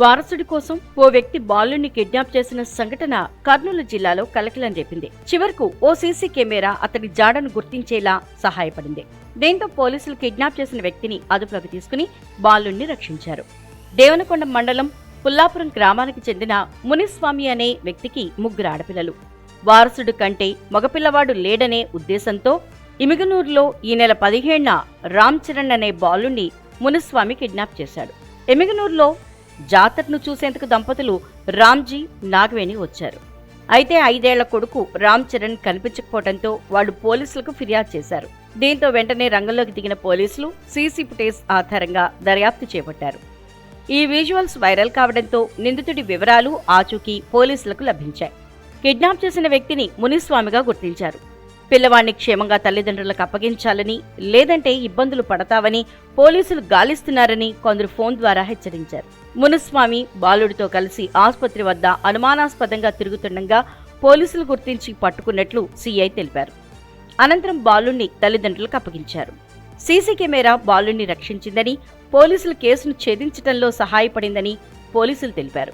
వారసుడి కోసం ఓ వ్యక్తి బాలుని కిడ్నాప్ చేసిన సంఘటన కర్నూలు జిల్లాలో కలకలం రేపింది. చివరకు ఓ సీసీ కెమెరా అతడి జాడను గుర్తించేలా సహాయపడింది. దీంతో పోలీసులు కిడ్నాప్ చేసిన వ్యక్తిని అదుపులోకి తీసుకుని బాలుణ్ణి రక్షించారు. దేవనకొండ మండలం పుల్లాపురం గ్రామానికి చెందిన మునిస్వామి అనే వ్యక్తికి ముగ్గురు ఆడపిల్లలు. వారసుడు కంటే మగపిల్లవాడు లేడనే ఉద్దేశంతో ఇమిగనూరులో ఈ నెల పదిహేడున రామ్ చరణ్ అనే బాలుణ్ణి మునిస్వామి కిడ్నాప్ చేశాడు. ఎమిగనూరులో జాతరను చూసేందుకు దంపతులు రామ్జీ నాగవేణి వచ్చారు. అయితే ఐదేళ్ళ కొడుకు రామ్ చరణ్ కనిపించకపోవడంతో వాళ్ళు పోలీసులకు ఫిర్యాదు చేశారు. దీంతో వెంటనే రంగంలోకి దిగిన పోలీసులు సీసీ ఫుటేజ్ ఆధారంగా దర్యాప్తు చేపట్టారు. ఈ విజువల్స్ వైరల్ కావడంతో నిందితుడి వివరాలు ఆచూకీ పోలీసులకు లభించాయి. కిడ్నాప్ చేసిన వ్యక్తిని మునిస్వామిగా గుర్తించారు. పిల్లవాడిని క్షేమంగా తల్లిదండ్రులకు అప్పగించాలని లేదంటే ఇబ్బందులు పడతావని పోలీసులు గాలిస్తున్నారని కొందరు ఫోన్ ద్వారా హెచ్చరించారు. మునుస్వామి బాలుడితో కలిసి ఆసుపత్రి వద్ద అనుమానాస్పదంగా తిరుగుతుండగా పోలీసులు గుర్తించి పట్టుకున్నట్లు సీఐ తెలిపారు. అనంతరం బాలుణ్ణి తల్లిదండ్రులకు అప్పగించారు. సీసీ కెమెరా బాలుణ్ణి రక్షించిందని పోలీసులు కేసును ఛేదించడంలో సహాయపడిందని పోలీసులు తెలిపారు.